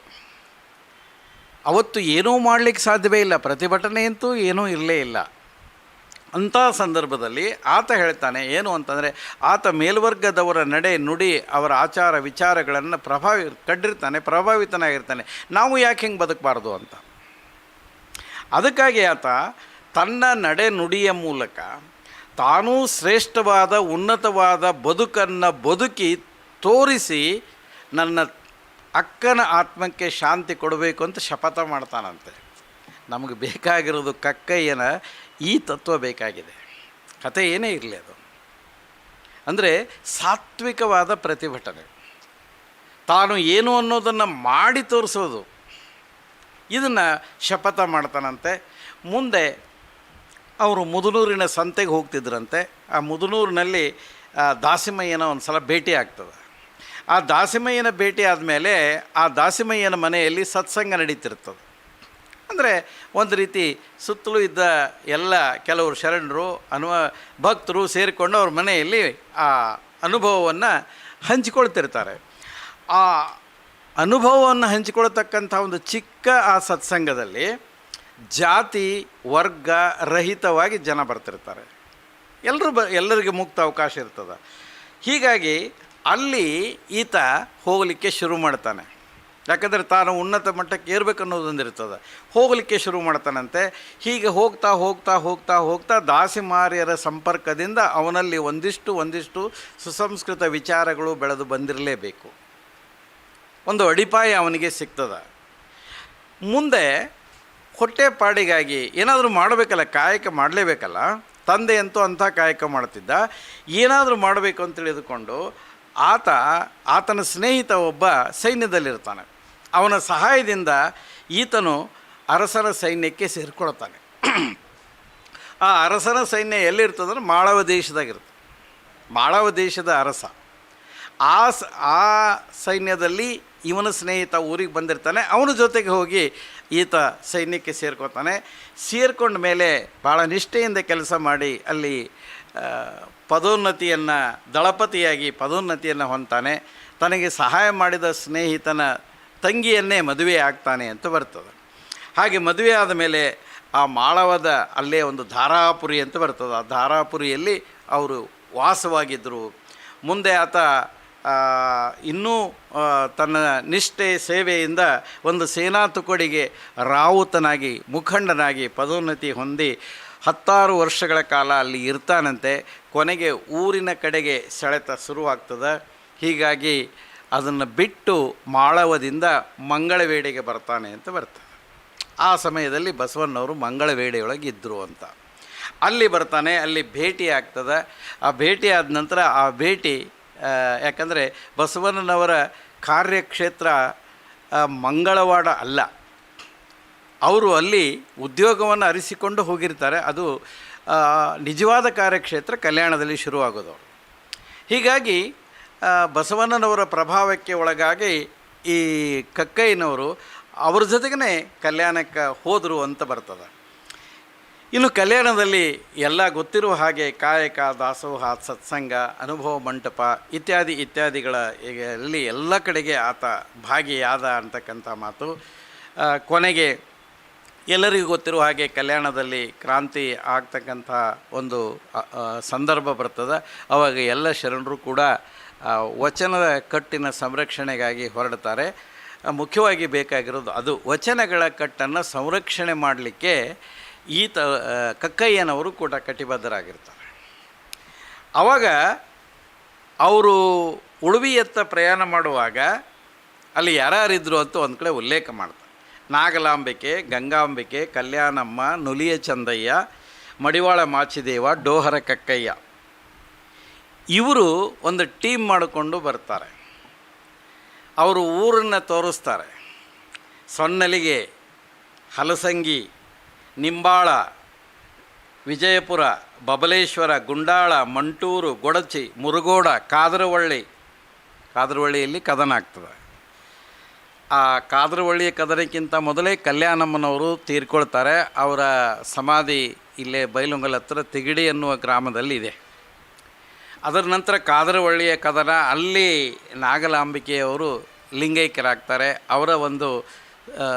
ಅವತ್ತು ಏನೂ ಮಾಡಲಿಕ್ಕೆ ಸಾಧ್ಯವೇ ಇಲ್ಲ. ಪ್ರತಿಭಟನೆ ಅಂತೂ ಏನೂ ಇರಲೇ ಇಲ್ಲ. ಅಂಥ ಸಂದರ್ಭದಲ್ಲಿ ಆತ ಹೇಳ್ತಾನೆ, ಏನು ಅಂತಂದರೆ, ಆತ ಮೇಲ್ವರ್ಗದವರ ನಡೆ ನುಡಿ ಅವರ ಆಚಾರ ವಿಚಾರಗಳನ್ನು ಪ್ರಭಾವಿ ಕಡ್ಡಿರ್ತಾನೆ ಪ್ರಭಾವಿತನಾಗಿರ್ತಾನೆ. ನಾವು ಯಾಕೆ ಹಿಂಗೆ ಬದುಕಬಾರ್ದು ಅಂತ? ಅದಕ್ಕಾಗಿ ಆತ ತನ್ನ ನಡೆ ನುಡಿಯ ಮೂಲಕ ತಾನೂ ಶ್ರೇಷ್ಠವಾದ, ಉನ್ನತವಾದ ಬದುಕನ್ನು ಬದುಕಿ ತೋರಿಸಿ ನನ್ನ ಅಕ್ಕನ ಆತ್ಮಕ್ಕೆ ಶಾಂತಿ ಕೊಡಬೇಕು ಅಂತ ಶಪಥ ಮಾಡ್ತಾನಂತೆ. ನಮಗೆ ಬೇಕಾಗಿರೋದು ಕಕ್ಕಯ್ಯನ ಈ ತತ್ವ ಬೇಕಾಗಿದೆ. ಕತೆ ಏನೇ ಇರಲಿ ಅದು. ಅಂದರೆ ಸಾತ್ವಿಕವಾದ ಪ್ರತಿಭಟನೆ. ತಾನು ಏನು ಅನ್ನೋದನ್ನು ಮಾಡಿ ತೋರಿಸೋದು. ಇದನ್ನು ಶಪಥ ಮಾಡ್ತಾನಂತೆ. ಮುಂದೆ ಅವರು ಮುದುನೂರಿನ ಸಂತೆಗೆ ಹೋಗ್ತಿದ್ರಂತೆ. ಆ ಮುದುನೂರಿನಲ್ಲಿ ದಾಸಿಮಯ್ಯನ ಒಂದು ಸಲ ಭೇಟಿ ಆಗ್ತದೆ. ಆ ದಾಸಿಮಯ್ಯನ ಭೇಟಿ ಆದಮೇಲೆ ಆ ದಾಸಿಮಯ್ಯನ ಮನೆಯಲ್ಲಿ ಸತ್ಸಂಗ ನಡೀತಿರ್ತದೆ. ಅಂದರೆ ಒಂದು ರೀತಿ ಸುತ್ತಲೂ ಇದ್ದ ಎಲ್ಲ ಕೆಲವರು ಶರಣರು, ಅನುವ ಭಕ್ತರು ಸೇರಿಕೊಂಡು ಅವ್ರ ಮನೆಯಲ್ಲಿ ಆ ಅನುಭವವನ್ನು ಹಂಚಿಕೊಳ್ತಿರ್ತಾರೆ. ಆ ಅನುಭವವನ್ನು ಹಂಚಿಕೊಳ್ತಕ್ಕಂಥ ಒಂದು ಚಿಕ್ಕ ಆ ಸತ್ಸಂಗದಲ್ಲಿ ಜಾತಿ, ವರ್ಗ ರಹಿತವಾಗಿ ಜನ ಬರ್ತಿರ್ತಾರೆ. ಎಲ್ಲರೂ ಬ, ಎಲ್ಲರಿಗೂ ಮುಕ್ತ ಅವಕಾಶ ಇರ್ತದೆ. ಹೀಗಾಗಿ ಅಲ್ಲಿ ಈತ ಹೋಗಲಿಕ್ಕೆ ಶುರು ಮಾಡ್ತಾನೆ. ಯಾಕಂದರೆ ತಾನು ಉನ್ನತ ಮಟ್ಟಕ್ಕೆ ಏರ್ಬೇಕು ಅನ್ನೋದೊಂದು ಇರ್ತದೆ ಹೋಗಲಿಕ್ಕೆ ಶುರು ಮಾಡ್ತಾನಂತೆ. ಹೀಗೆ ಹೋಗ್ತಾ ಹೋಗ್ತಾ ಹೋಗ್ತಾ ಹೋಗ್ತಾ ದಾಸಿಮಾರಿಯರ ಸಂಪರ್ಕದಿಂದ ಅವನಲ್ಲಿ ಒಂದಿಷ್ಟು ಒಂದಿಷ್ಟು ಸುಸಂಸ್ಕೃತ ವಿಚಾರಗಳು ಬೆಳೆದು ಬಂದಿರಲೇಬೇಕು. ಒಂದು ಅಡಿಪಾಯ ಅವನಿಗೆ ಸಿಗ್ತದ. ಮುಂದೆ ಹೊಟ್ಟೆಪಾಡಿಗಾಗಿ ಏನಾದರೂ ಮಾಡಬೇಕಲ್ಲ, ಕಾಯಕ ಮಾಡಲೇಬೇಕಲ್ಲ, ತಂದೆ ಅಂತೂ ಅಂಥ ಕಾಯಕ ಮಾಡ್ತಿದ್ದ. ಏನಾದರೂ ಮಾಡಬೇಕು ಅಂತ ತಿಳಿದುಕೊಂಡು ಆತ, ಆತನ ಸ್ನೇಹಿತ ಒಬ್ಬ ಸೈನ್ಯದಲ್ಲಿರ್ತಾನೆ. ಅವನ ಸಹಾಯದಿಂದ ಈತನು ಅರಸರ ಸೈನ್ಯಕ್ಕೆ ಸೇರಿಕೊಳ್ತಾನೆ. ಆ ಅರಸನ ಸೈನ್ಯ ಎಲ್ಲಿರ್ತದಂದ್ರೆ ಮಾಳವ ದೇಶದಾಗಿರುತ್ತೆ. ಮಾಳವ ದೇಶದ ಅರಸ. ಆ ಆ ಸೈನ್ಯದಲ್ಲಿ ಇವನ ಸ್ನೇಹಿತ ಊರಿಗೆ ಬಂದಿರ್ತಾನೆ. ಅವನ ಜೊತೆಗೆ ಹೋಗಿ ಈತ ಸೈನ್ಯಕ್ಕೆ ಸೇರ್ಕೋತಾನೆ ಸೇರ್ಕೊಂಡ ಮೇಲೆ ಭಾಳ ನಿಷ್ಠೆಯಿಂದ ಕೆಲಸ ಮಾಡಿ ಅಲ್ಲಿ ಪದೋನ್ನತಿಯನ್ನು, ದಳಪತಿಯಾಗಿ ಪದೋನ್ನತಿಯನ್ನು ಹೊಂತಾನೆ ತನಗೆ ಸಹಾಯ ಮಾಡಿದ ಸ್ನೇಹಿತನ ತಂಗಿಯನ್ನೇ ಮದುವೆ ಆಗ್ತಾನೆ ಅಂತ ಬರ್ತದೆ. ಹಾಗೆ ಮದುವೆ ಆದ ಮೇಲೆ ಆ ಮಾಳವದ ಅಲ್ಲೇ ಒಂದು ಧಾರಾಪುರಿ ಅಂತ ಬರ್ತದೆ. ಆ ಧಾರಾಪುರಿಯಲ್ಲಿ ಅವರು ವಾಸವಾಗಿದ್ದರು. ಮುಂದೆ ಆತ ಇನ್ನೂ ತನ್ನ ನಿಷ್ಠೆ ಸೇವೆಯಿಂದ ಒಂದು ಸೇನಾ ತುಕಡಿಗೆ ರಾವುತನಾಗಿ, ಮುಖಂಡನಾಗಿ ಪದೋನ್ನತಿ ಹೊಂದಿ ಹತ್ತಾರು ವರ್ಷಗಳ ಕಾಲ ಅಲ್ಲಿ ಇರ್ತಾನಂತೆ. ಕೊನೆಗೆ ಊರಿನ ಕಡೆಗೆ ಸೆಳೆತ ಶುರುವಾಗ್ತದೆ. ಹೀಗಾಗಿ ಅದನ್ನು ಬಿಟ್ಟು ಮಾಳವದಿಂದ ಮಂಗಳವೇಡೆಗೆ ಬರ್ತಾನೆ ಅಂತ ಬರ್ತಾನೆ ಆ ಸಮಯದಲ್ಲಿ ಬಸವಣ್ಣವರು ಮಂಗಳವೇಡೆಯೊಳಗೆ ಇದ್ದರು ಅಂತ. ಅಲ್ಲಿ ಬರ್ತಾನೆ, ಅಲ್ಲಿ ಭೇಟಿ ಆಗ್ತದೆ. ಆ ಭೇಟಿ ಆದ ನಂತರ ಆ ಭೇಟಿ ಯಾಕಂದರೆ ಬಸವಣ್ಣನವರ ಕಾರ್ಯಕ್ಷೇತ್ರ ಮಂಗಳವಾಡ ಅಲ್ಲ. ಅವರು ಅಲ್ಲಿ ಉದ್ಯೋಗವನ್ನು ಅರಿಸಿಕೊಂಡು ಹೋಗಿರ್ತಾರೆ. ಅದು ನಿಜವಾದ ಕಾರ್ಯಕ್ಷೇತ್ರ ಕಲ್ಯಾಣದಲ್ಲಿ ಶುರುವಾಗೋದು ಹೀಗಾಗಿ ಬಸವಣ್ಣನವರ ಪ್ರಭಾವಕ್ಕೆ ಒಳಗಾಗಿ ಈ ಕಕ್ಕಯ್ಯನವರು ಅವ್ರ ಜೊತೆಗೇ ಕಲ್ಯಾಣಕ್ಕೆ ಹೋದರು ಅಂತ ಬರ್ತದೆ. ಇನ್ನು ಕಲ್ಯಾಣದಲ್ಲಿ ಎಲ್ಲ ಗೊತ್ತಿರುವ ಹಾಗೆ ಕಾಯಕ, ದಾಸೋಹ, ಸತ್ಸಂಗ, ಅನುಭವ ಮಂಟಪ ಇತ್ಯಾದಿ ಇತ್ಯಾದಿಗಳ ಇಲ್ಲಿ ಎಲ್ಲ ಕಡೆಗೆ ಆತ ಭಾಗಿಯಾದ ಅಂತಕ್ಕಂಥ ಮಾತು. ಕೊನೆಗೆ ಎಲ್ಲರಿಗೂ ಗೊತ್ತಿರುವ ಹಾಗೆ ಕಲ್ಯಾಣದಲ್ಲಿ ಕ್ರಾಂತಿ ಆಗ್ತಕ್ಕಂಥ ಒಂದು ಸಂದರ್ಭ ಬರ್ತದೆ. ಅವಾಗ ಎಲ್ಲ ಶರಣರು ಕೂಡ ವಚನದ ಕಟ್ಟಿನ ಸಂರಕ್ಷಣೆಗಾಗಿ ಹೊರಡ್ತಾರೆ. ಮುಖ್ಯವಾಗಿ ಬೇಕಾಗಿರೋದು ಅದು ವಚನಗಳ ಕಟ್ಟನ್ನು ಸಂರಕ್ಷಣೆ ಮಾಡಲಿಕ್ಕೆ ಈತ ಕಕ್ಕಯ್ಯನವರು ಕೂಡ ಕಟಿಬದ್ಧರಾಗಿರ್ತಾರೆ. ಆವಾಗ ಅವರು ಉಳುವಿಯತ್ತ ಪ್ರಯಾಣ ಮಾಡುವಾಗ ಅಲ್ಲಿ ಯಾರ್ಯಾರಿದ್ರು ಅಂತ ಒಂದು ಕಡೆ ಉಲ್ಲೇಖ ಮಾಡ್ತಾರೆ. ನಾಗಲಾಂಬಿಕೆ, ಗಂಗಾಂಬಿಕೆ, ಕಲ್ಯಾಣಮ್ಮ, ನುಲಿಯ ಚಂದಯ್ಯ, ಮಡಿವಾಳ ಮಾಚಿದೇವ, ಡೋಹರ ಕಕ್ಕಯ್ಯ. ಇವರು ಒಂದು ಟೀಮ್ ಮಾಡಿಕೊಂಡು ಬರ್ತಾರೆ. ಅವರು ಊರನ್ನು ತೋರಿಸ್ತಾರೆ. ಸೊನ್ನಲಿಗೆ ಹಲಸಂಗಿ, ನಿಂಬಾಳ, ವಿಜಯಪುರ, ಬಬಲೇಶ್ವರ, ಗುಂಡಾಳ, ಮಂಟೂರು, ಗೊಡಚಿ, ಮುರುಗೋಡ, ಕಾದರವಳ್ಳಿ. ಕಾದರವಳ್ಳಿಯಲ್ಲಿ ಕದನ ಆಗ್ತದೆ. ಆ ಕಾದರವಳ್ಳಿಯ ಕದನಕ್ಕಿಂತ ಮೊದಲೇ ಕಲ್ಯಾಣಮ್ಮನವರು ತೀರ್ಕೊಳ್ತಾರೆ. ಅವರ ಸಮಾಧಿ ಇಲ್ಲೇ ಬೈಲುಂಗಲ್ ಹತ್ರ ತಿಗಡಿ ಎನ್ನುವ ಗ್ರಾಮದಲ್ಲಿ ಇದೆ ಅದರ ನಂತರ ಕಾದರವಳ್ಳಿಯ ಕದನ, ಅಲ್ಲಿ ನಾಗಲಾಂಬಿಕೆಯವರು ಲಿಂಗೈಕ್ಯರಾಗ್ತಾರೆ. ಅವರ ಒಂದು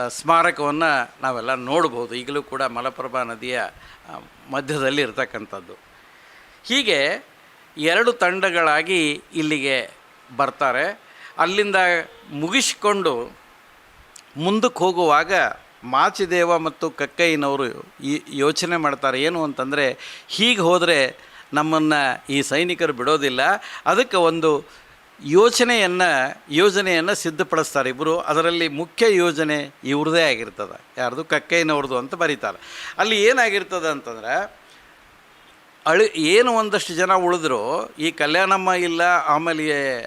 ಸ್ಮಾರಕವನ್ನು ನಾವೆಲ್ಲ ನೋಡ್ಬೋದು. ಈಗಲೂ ಕೂಡ ಮಲಪ್ರಭಾ ನದಿಯ ಮಧ್ಯದಲ್ಲಿ ಇರತಕ್ಕಂಥದ್ದು. ಹೀಗೆ ಎರಡು ತಂಡಗಳಾಗಿ ಇಲ್ಲಿಗೆ ಬರ್ತಾರೆ. ಅಲ್ಲಿಂದ ಮುಗಿಸಿಕೊಂಡು ಮುಂದಕ್ಕೆ ಹೋಗುವಾಗ ಮಾಚಿದೇವ ಮತ್ತು ಕಕ್ಕಯ್ಯನವರು ಯೋಚನೆ ಮಾಡ್ತಾರೆ. ಏನು ಅಂತಂದರೆ, ಹೀಗೆ ಹೋದರೆ ನಮ್ಮನ್ನು ಈ ಸೈನಿಕರು ಬಿಡೋದಿಲ್ಲ. ಅದಕ್ಕೆ ಒಂದು ಯೋಚನೆಯನ್ನು, ಯೋಜನೆಯನ್ನು ಸಿದ್ಧಪಡಿಸ್ತಾರೆ. ಇಬ್ಬರು ಅದರಲ್ಲಿ ಮುಖ್ಯ ಯೋಜನೆ ಇವ್ರದ್ದೇ ಆಗಿರ್ತದೆ. ಯಾರ್ದು? ಕಕ್ಕೈನವ್ರದ್ದು ಅಂತ ಬರೀತಾರೆ. ಅಲ್ಲಿ ಏನಾಗಿರ್ತದೆ ಅಂತಂದ್ರೆ, ಅಳಿ ಏನು ಒಂದಷ್ಟು ಜನ ಉಳಿದ್ರು, ಈ ಕಲ್ಯಾಣಮ್ಮ ಇಲ್ಲ, ಆಮೇಲೆ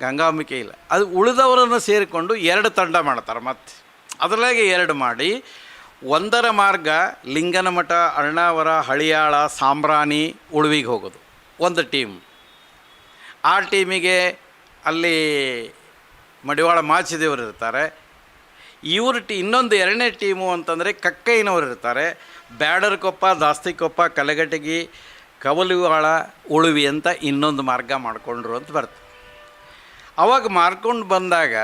ಗಂಗಾಂಬಿಕೆ ಇಲ್ಲ. ಅದು ಉಳಿದವರನ್ನು ಸೇರಿಕೊಂಡು ಎರಡು ತಂಡ ಮಾಡ್ತಾರೆ ಮತ್ತೆ. ಅದರೊಳಗೆ ಎರಡು ಮಾಡಿ ಒಂದರ ಮಾರ್ಗ ಲಿಂಗನಮಠ, ಅರ್ಣಾವರ, ಹಳಿಯಾಳ, ಸಾಂಬ್ರಾಣಿ, ಉಳುವಿಗೆ ಹೋಗೋದು. ಒಂದು ಟೀಮ್. ಆ ಟೀಮಿಗೆ ಅಲ್ಲಿ ಮಡಿವಾಳ ಮಾಚಿದೇವರು ಇರ್ತಾರೆ. ಇವ್ರ ಟಿ, ಇನ್ನೊಂದು ಎರಡನೇ ಟೀಮು ಅಂತಂದರೆ ಕಕ್ಕಯ್ಯನವರು ಇರ್ತಾರೆ. ಬ್ಯಾಡರ್ಕೊಪ್ಪ ದಾಸ್ತಿಕೊಪ್ಪ ಕಲಗಟಗಿ, ಕವಲಿವಾಳ, ಉಳುವಿ ಅಂತ ಇನ್ನೊಂದು ಮಾರ್ಗ ಮಾಡಿಕೊಂಡ್ರು ಅಂತ ಬರ್ತದೆ ಅವಾಗ ಮಾರ್ಕೊಂಡು ಬಂದಾಗ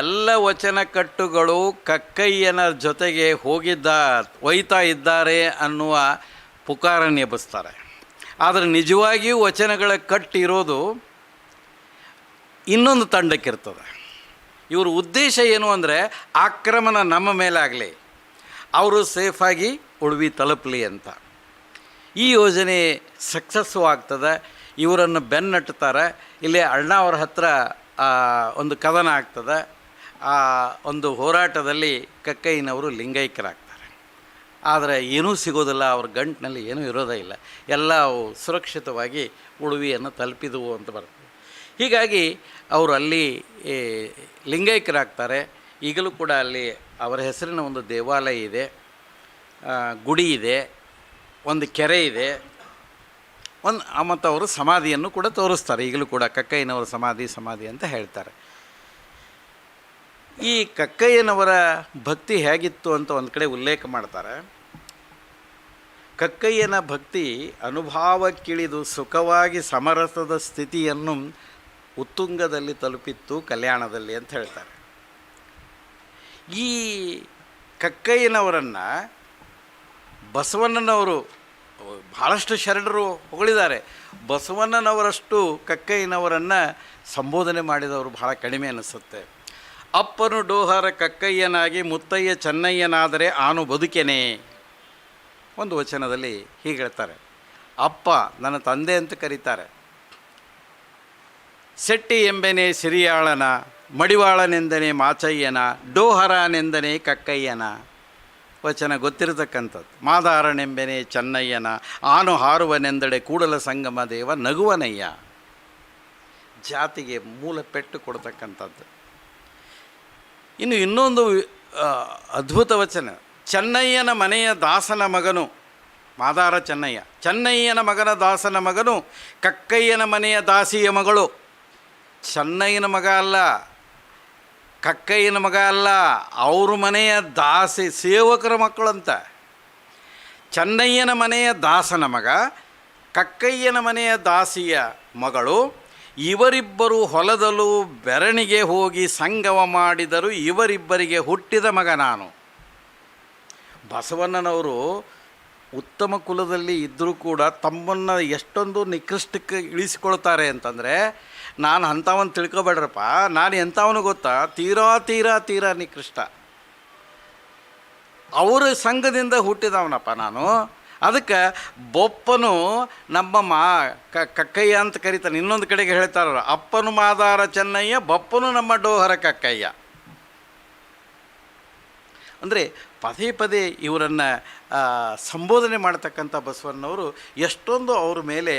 ಎಲ್ಲ ವಚನ ಕಟ್ಟುಗಳು ಕಕ್ಕಯ್ಯನ ಜೊತೆಗೆ ಹೋಗಿದ್ದ, ಒಯ್ತಾ ಇದ್ದಾರೆ ಅನ್ನುವ ಪುಕಾರನ್ನು ಎಬ್ಬಿಸ್ತಾರೆ. ಆದರೆ ನಿಜವಾಗಿಯೂ ವಚನಗಳ ಕಟ್ಟಿರೋದು ಇನ್ನೊಂದು ತಂಡಕ್ಕಿರ್ತದೆ. ಇವ್ರ ಉದ್ದೇಶ ಏನು ಅಂದರೆ ಆಕ್ರಮಣ ನಮ್ಮ ಮೇಲಾಗಲಿ, ಅವರು ಸೇಫಾಗಿ ಉಳ್ವಿ ತಲುಪಲಿ ಅಂತ. ಈ ಯೋಜನೆ ಸಕ್ಸಸ್ಸು ಆಗ್ತದೆ, ಇವರನ್ನು ಬೆನ್ನಟ್ಟುತ್ತಾರೆ. ಇಲ್ಲಿ ಅಣ್ಣಾವ್ರ ಹತ್ರ ಒಂದು ಕದನ ಆಗ್ತದೆ. ಆ, ಒಂದು ಹೋರಾಟದಲ್ಲಿ ಕಕ್ಕಯ್ಯನವರು ಲಿಂಗೈಕ್ಯರಾಗ್ತಾರೆ. ಆದರೆ ಏನೂ ಸಿಗೋದಿಲ್ಲ, ಅವ್ರ ಗಂಟಿನಲ್ಲಿ ಏನೂ ಇರೋದೇ ಇಲ್ಲ. ಎಲ್ಲ ಸುರಕ್ಷಿತವಾಗಿ ಉಳುವಿಯನ್ನು ತಲುಪಿದವು ಅಂತ ಬರ್ತದೆ. ಹೀಗಾಗಿ ಅವರು ಅಲ್ಲಿ ಲಿಂಗೈಕ್ಯರಾಗ್ತಾರೆ. ಈಗಲೂ ಕೂಡ ಅಲ್ಲಿ ಅವರ ಹೆಸರಿನ ಒಂದು ದೇವಾಲಯ ಇದೆ. ಗುಡಿ ಇದೆ. ಒಂದು ಕೆರೆ ಇದೆ. ಒಂದು ಮತ್ತು ಅವರು ಸಮಾಧಿಯನ್ನು ಕೂಡ ತೋರಿಸ್ತಾರೆ. ಈಗಲೂ ಕೂಡ ಕಕ್ಕಯ್ಯನವರ ಸಮಾಧಿ ಸಮಾಧಿ ಅಂತ ಹೇಳ್ತಾರೆ. ಈ ಕಕ್ಕಯ್ಯನವರ ಭಕ್ತಿ ಹೇಗಿತ್ತು ಅಂತ ಒಂದು ಕಡೆ ಉಲ್ಲೇಖ ಮಾಡ್ತಾರೆ. ಕಕ್ಕಯ್ಯನ ಭಕ್ತಿ ಅನುಭಾವಕ್ಕಿಳಿದು ಸುಖವಾಗಿ ಸಮರಸದ ಸ್ಥಿತಿಯನ್ನು ಉತ್ತುಂಗದಲ್ಲಿ ತಲುಪಿತ್ತು ಕಲ್ಯಾಣದಲ್ಲಿ ಅಂತ ಹೇಳ್ತಾರೆ. ಈ ಕಕ್ಕಯ್ಯನವರನ್ನು ಬಸವಣ್ಣನವರು ಭಾಳಷ್ಟು ಶರಣರು ಹೊಗಳಿದ್ದಾರೆ. ಬಸವಣ್ಣನವರಷ್ಟು ಕಕ್ಕಯ್ಯನವರನ್ನು ಸಂಬೋಧನೆ ಮಾಡಿದವರು ಬಹಳ ಕಡಿಮೆ ಅನಿಸುತ್ತೆ. ಅಪ್ಪನು ಡೋಹರ ಕಕ್ಕಯ್ಯನಾಗಿ ಮುತ್ತಯ್ಯ ಚೆನ್ನಯ್ಯನಾದರೆ ಆನು ಬದುಕೆನೆ. ಒಂದು ವಚನದಲ್ಲಿ ಹೀಗೆ ಹೇಳ್ತಾರೆ. ಅಪ್ಪ ನನ್ನ ತಂದೆ ಅಂತ ಕರೀತಾರೆ. ಸೆಟ್ಟಿ ಎಂಬೆನೆ ಸಿರಿಯಾಳನ, ಮಡಿವಾಳನೆಂದನೆ ಮಾಚಯ್ಯನ, ಡೋಹರನೆಂದನೆ ಕಕ್ಕಯ್ಯನ. ವಚನ ಗೊತ್ತಿರತಕ್ಕಂಥದ್ದು. ಮಾದಾರನೆಂಬೆನೆ ಚೆನ್ನಯ್ಯನ, ಆನು ಹಾರುವನೆಂದಡೆ ಕೂಡಲ ಸಂಗಮ ದೇವ ನಗುವನಯ್ಯ. ಜಾತಿಗೆ ಮೂಲ ಪೆಟ್ಟು ಕೊಡ್ತಕ್ಕಂಥದ್ದು. ಇನ್ನು ಇನ್ನೊಂದು ಅದ್ಭುತ ವಚನ. ಚೆನ್ನಯ್ಯನ ಮನೆಯ ದಾಸನ ಮಗನು, ಮಾದಾರ ಚೆನ್ನಯ್ಯ. ಚೆನ್ನಯ್ಯನ ಮಗನ ದಾಸನ ಮಗನು, ಕಕ್ಕಯ್ಯನ ಮನೆಯ ದಾಸಿಯ ಮಗಳು. ಚೆನ್ನಯ್ಯನ ಮಗ ಅಲ್ಲ. ಕಕ್ಕಯ್ಯನ ಮಗ ಅಲ್ಲ, ಅವ್ರ ಮನೆಯ ದಾಸಿ, ಸೇವಕರ ಮಕ್ಕಳಂತ. ಚೆನ್ನಯ್ಯನ ಮನೆಯ ದಾಸನ ಮಗ, ಕಕ್ಕಯ್ಯನ ಮನೆಯ ದಾಸಿಯ ಮಗಳು, ಇವರಿಬ್ಬರು ಹೊಲದಲ್ಲೂ ಬೆರಣಿಗೆ ಹೋಗಿ ಸಂಗಮ ಮಾಡಿದರು ಇವರಿಬ್ಬರಿಗೆ ಹುಟ್ಟಿದ ಮಗ ನಾನು. ಬಸವಣ್ಣನವರು ಉತ್ತಮ ಕುಲದಲ್ಲಿ ಇದ್ದರೂ ಕೂಡ ತಮ್ಮನ್ನು ಎಷ್ಟೊಂದು ನಿಕೃಷ್ಟಕ್ಕೆ ಇಳಿಸಿಕೊಳ್ತಾರೆ ಅಂತಂದರೆ ನಾನು ಅಂಥವನ್ನು ತಿಳ್ಕೊಬೇಡ್ರಪ್ಪ. ನಾನು ಎಂಥವನು ಗೊತ್ತಾ? ತೀರಾ ತೀರಾ ತೀರಾ ನಿಕೃಷ್ಟ ಅವರ ಸಂಘದಿಂದ ಹುಟ್ಟಿದವನಪ್ಪ ನಾನು. ಅದಕ್ಕೆ ಬೊಪ್ಪನು ನಮ್ಮ ಮಾ ಕಕ್ಕಯ್ಯ ಅಂತ ಕರೀತಾನೆ. ಇನ್ನೊಂದು ಕಡೆಗೆ ಹೇಳ್ತಾರ ಅಪ್ಪನು ಮಾದಾರ ಚೆನ್ನಯ್ಯ, ಬಪ್ಪನು ನಮ್ಮ ಡೋಹರ ಕಕ್ಕಯ್ಯ. ಅಂದರೆ ಪದೇ ಪದೇ ಇವರನ್ನು ಸಂಬೋಧನೆ ಮಾಡ್ತಕ್ಕಂಥ ಬಸವಣ್ಣವರು ಎಷ್ಟೊಂದು ಅವ್ರ ಮೇಲೆ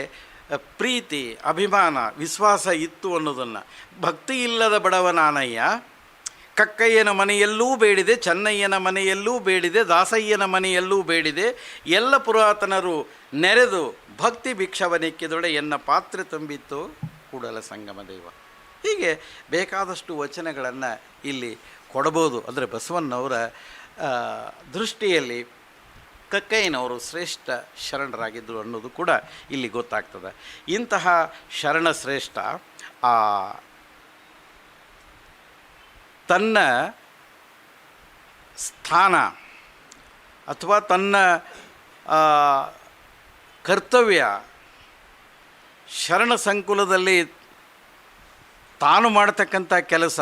ಪ್ರೀತಿ, ಅಭಿಮಾನ, ವಿಶ್ವಾಸ ಇತ್ತು ಅನ್ನೋದನ್ನು. ಭಕ್ತಿ ಇಲ್ಲದ ಬಡವನಾನಯ್ಯ, ಕಕ್ಕಯ್ಯನ ಮನೆಯಲ್ಲೂ ಬೇಡಿದೆ, ಚೆನ್ನಯ್ಯನ ಮನೆಯಲ್ಲೂ ಬೇಡಿದೆ, ದಾಸಯ್ಯನ ಮನೆಯಲ್ಲೂ ಬೇಡಿದೆ. ಎಲ್ಲ ಪುರಾತನರು ನೆರೆದು ಭಕ್ತಿ ಭಿಕ್ಷವನೆಕ್ಕಿದೊಡೆ ಎನ್ನ ಪಾತ್ರೆ ತುಂಬಿತ್ತು ಕೂಡಲ ಸಂಗಮ ದೈವ. ಹೀಗೆ ಬೇಕಾದಷ್ಟು ವಚನಗಳನ್ನು ಇಲ್ಲಿ ಕೊಡಬಹುದು ಅಂದರೆ ಬಸವಣ್ಣವರ ದೃಷ್ಟಿಯಲ್ಲಿ ಕಕ್ಕಯ್ಯನವರು ಶ್ರೇಷ್ಠ ಶರಣರಾಗಿದ್ದರು ಅನ್ನೋದು ಕೂಡ ಇಲ್ಲಿ ಗೊತ್ತಾಗ್ತದೆ. ಇಂತಹ ಶರಣ ಶ್ರೇಷ್ಠ, ಆ, ತನ್ನ ಸ್ಥಾನ ಅಥವಾ ತನ್ನ ಕರ್ತವ್ಯ ಶರಣ ಸಂಕುಲದಲ್ಲಿ ತಾನು ಮಾಡತಕ್ಕಂಥ ಕೆಲಸ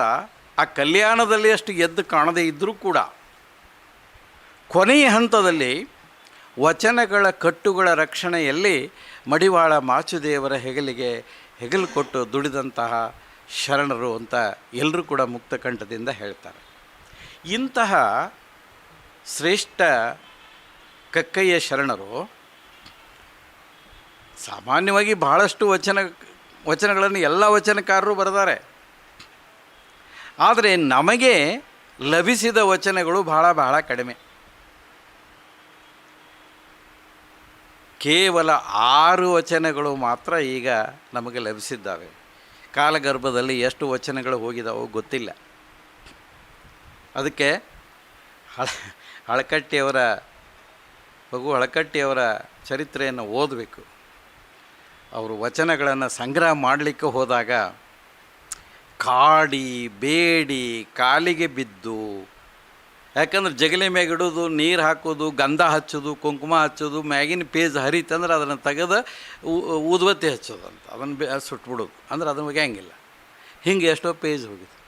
ಆ ಕಲ್ಯಾಣದಲ್ಲಿ ಅಷ್ಟು ಎದ್ದು ಕಾಣದೇ ಇದ್ದರೂ ಕೂಡ ಕೊನೆಯ ಹಂತದಲ್ಲಿ ವಚನಗಳ ಕಟ್ಟುಗಳ ರಕ್ಷಣೆಯಲ್ಲಿ ಮಡಿವಾಳ ಮಾಚುದೇವರ ಹೆಗಲಿಗೆ ಹೆಗಲು ಕೊಟ್ಟು ದುಡಿದಂತಹ ಶರಣರು ಅಂತ ಎಲ್ಲರೂ ಕೂಡ ಮುಕ್ತಕಂಠದಿಂದ ಹೇಳ್ತಾರೆ. ಇಂತಹ ಶ್ರೇಷ್ಠ ಕಕ್ಕಯ್ಯ ಶರಣರು ಸಾಮಾನ್ಯವಾಗಿ ಬಹಳಷ್ಟು ವಚನ, ವಚನಗಳನ್ನು ಎಲ್ಲ ವಚನಕಾರರು ಬರೆದಾರೆ. ಆದರೆ ನಮಗೆ ಲಭಿಸಿದ ವಚನಗಳು ಬಹಳ ಬಹಳ ಕಡಿಮೆ. ಕೇವಲ ಆರು ವಚನಗಳು ಮಾತ್ರ ಈಗ ನಮಗೆ ಲಭಿಸಿದ್ದಾವೆ. ಕಾಲಗರ್ಭದಲ್ಲಿ ಎಷ್ಟು ವಚನಗಳು ಹೋಗಿದಾವೋ ಗೊತ್ತಿಲ್ಲ. ಅದಕ್ಕೆ ಹಳ, ಹಳಕಟ್ಟಿಯವರ ಮಗು ಹಳಕಟ್ಟಿಯವರ ಚರಿತ್ರೆಯನ್ನು ಓದಬೇಕು. ಅವರು ವಚನಗಳನ್ನು ಸಂಗ್ರಹ ಮಾಡಲಿಕ್ಕೆ ಹೋದಾಗ ಕಾಡಿ, ಬೇಡಿ, ಕಾಲಿಗೆ ಬಿದ್ದು ಯಾಕಂದ್ರೆ ಜಗಲಿ ಮ್ಯಾಗಿಡೋದು ನೀರು ಹಾಕೋದು, ಗಂಧ ಹಚ್ಚೋದು, ಕುಂಕುಮ ಹಚ್ಚೋದು, ಮ್ಯಾಗಿನ ಪೇಜ್ ಹರಿತಂದ್ರೆ ಅದನ್ನು ತೆಗೆದು ಊದುಬತ್ತಿ ಹಚ್ಚೋದು ಅಂತ. ಅದನ್ನು ಬೇ ಸುಟ್ಬಿಡೋದು. ಅಂದ್ರೆ ಅದನ್ನು ಒಗ್ಯಾಂಗಿಲ್ಲ. ಹಿಂಗೆ ಎಷ್ಟೋ ಪೇಜ್ ಹೋಗಿದೆ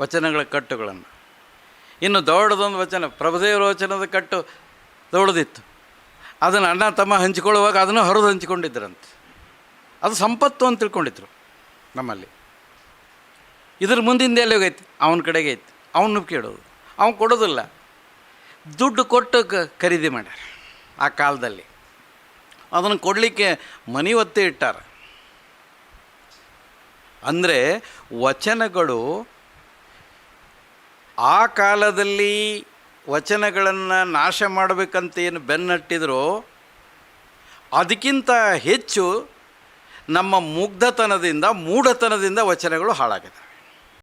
ವಚನಗಳ ಕಟ್ಟುಗಳನ್ನು. ಇನ್ನು ದೊಡ್ಡದೊಂದು ವಚನ ಪ್ರಭುದೇವರ ವಚನದ ಕಟ್ಟು ದೊಡ್ಡದಿತ್ತು. ಅದನ್ನು ಅಣ್ಣ, ತಮ್ಮ ಹಂಚಿಕೊಳ್ಳುವಾಗ ಅದನ್ನು ಹರಿದು ಹಂಚಿಕೊಂಡಿದ್ರಂತೆ ಅದು ಸಂಪತ್ತು ಅಂತ ತಿಳ್ಕೊಂಡಿದ್ರು ನಮ್ಮಲ್ಲಿ. ಇದ್ರ ಮುಂದಿಂದ ಎಲ್ಲಿ ಹೋಗೈತಿ? ಅವನ ಕಡೆಗೆ ಐತಿ. ಅವನು ಕೇಳೋದು. ಅವ್ನು ಕೊಡೋದಿಲ್ಲ. ದುಡ್ಡು ಕೊಟ್ಟು ಕ ಖರೀದಿ ಮಾಡ್ಯಾರ ಆ ಕಾಲದಲ್ಲಿ. ಅದನ್ನು ಕೊಡಲಿಕ್ಕೆ ಮನಿ ಒತ್ತೆ ಇಟ್ಟಾರ. ಅಂದರೆ ವಚನಗಳು ಆ ಕಾಲದಲ್ಲಿ ವಚನಗಳನ್ನು ನಾಶ ಮಾಡಬೇಕಂತ ಏನು ಬೆನ್ನಟ್ಟಿದ್ರು ಅದಕ್ಕಿಂತ ಹೆಚ್ಚು ನಮ್ಮ ಮುಗ್ಧತನದಿಂದ, ಮೂಢತನದಿಂದ ವಚನಗಳು ಹಾಳಾಗಿದೆ